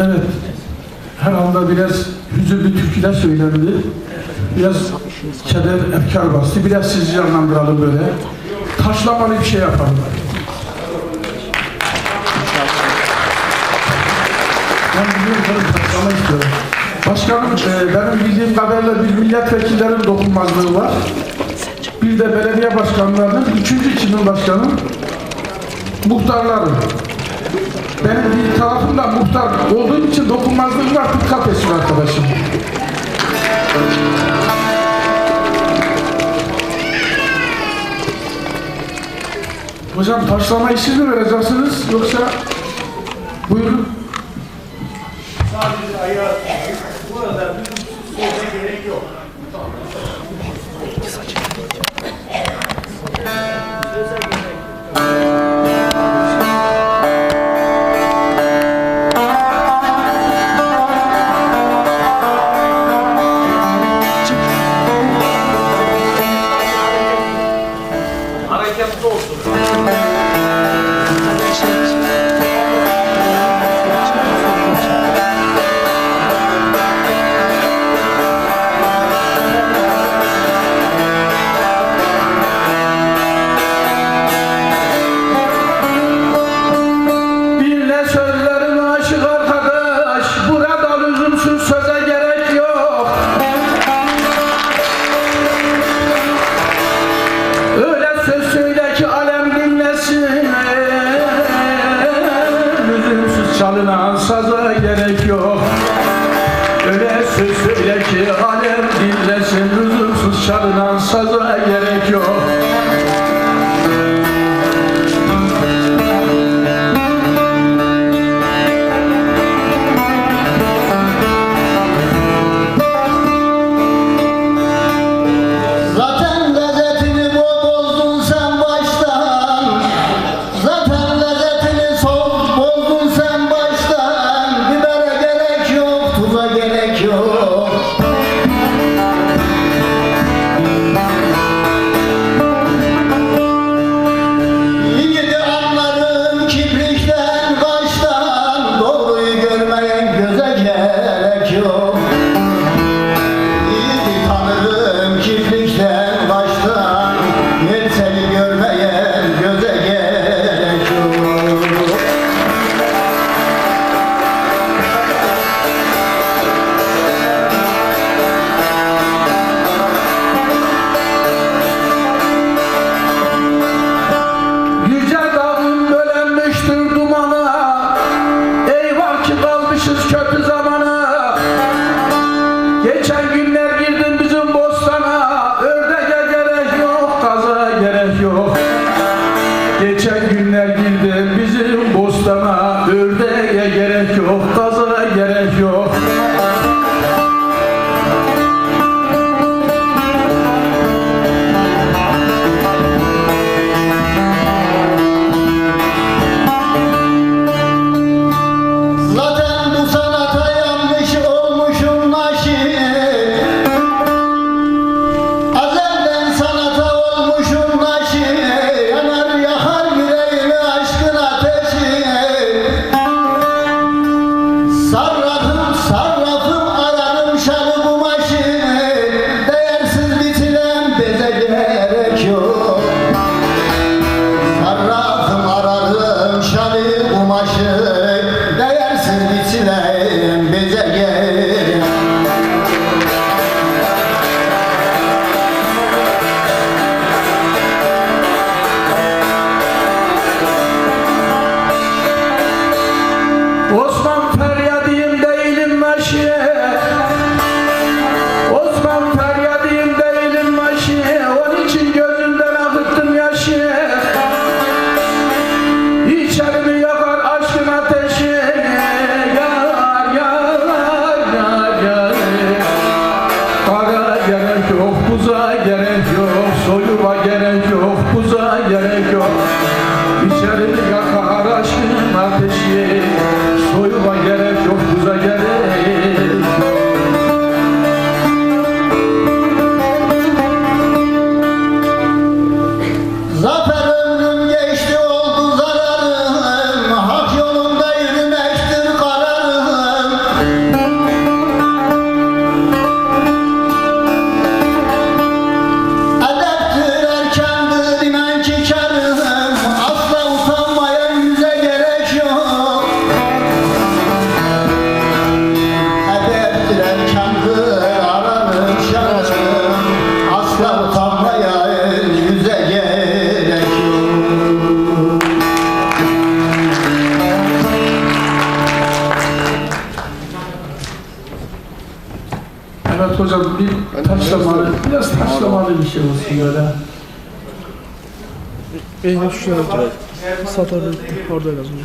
Evet. Her anda biraz hüzünlü türküler söylendi. Biraz keder, efkar bastı. Biraz sizi canlandıralım böyle. Taşlamalı bir şey yapalım. Ben biliyorum taşlama istiyorum. Başkanım, e, benim bildiğim kadarıyla bir milletvekillerin dokunmazlığı var. Bir de belediye başkanlarının, üçüncü kimin başkanı? Muhtarların. Benim bir tarafımda muhtar olduğum için dokunmazlığım var. Dikkat etsin arkadaşım. Hocam taşlama işi mi vereceksiniz yoksa buyurun. Sadece ayağı burada bir sohbet gerek saza gerek yok. Öyle söz söyle ki alem dinlesin Lüzumsuz çalınan günler hocam bir taşlamalı, biraz taşlamalı bir şey olsun böyle. Beyni şuraya Satırdı oradaydı az önce.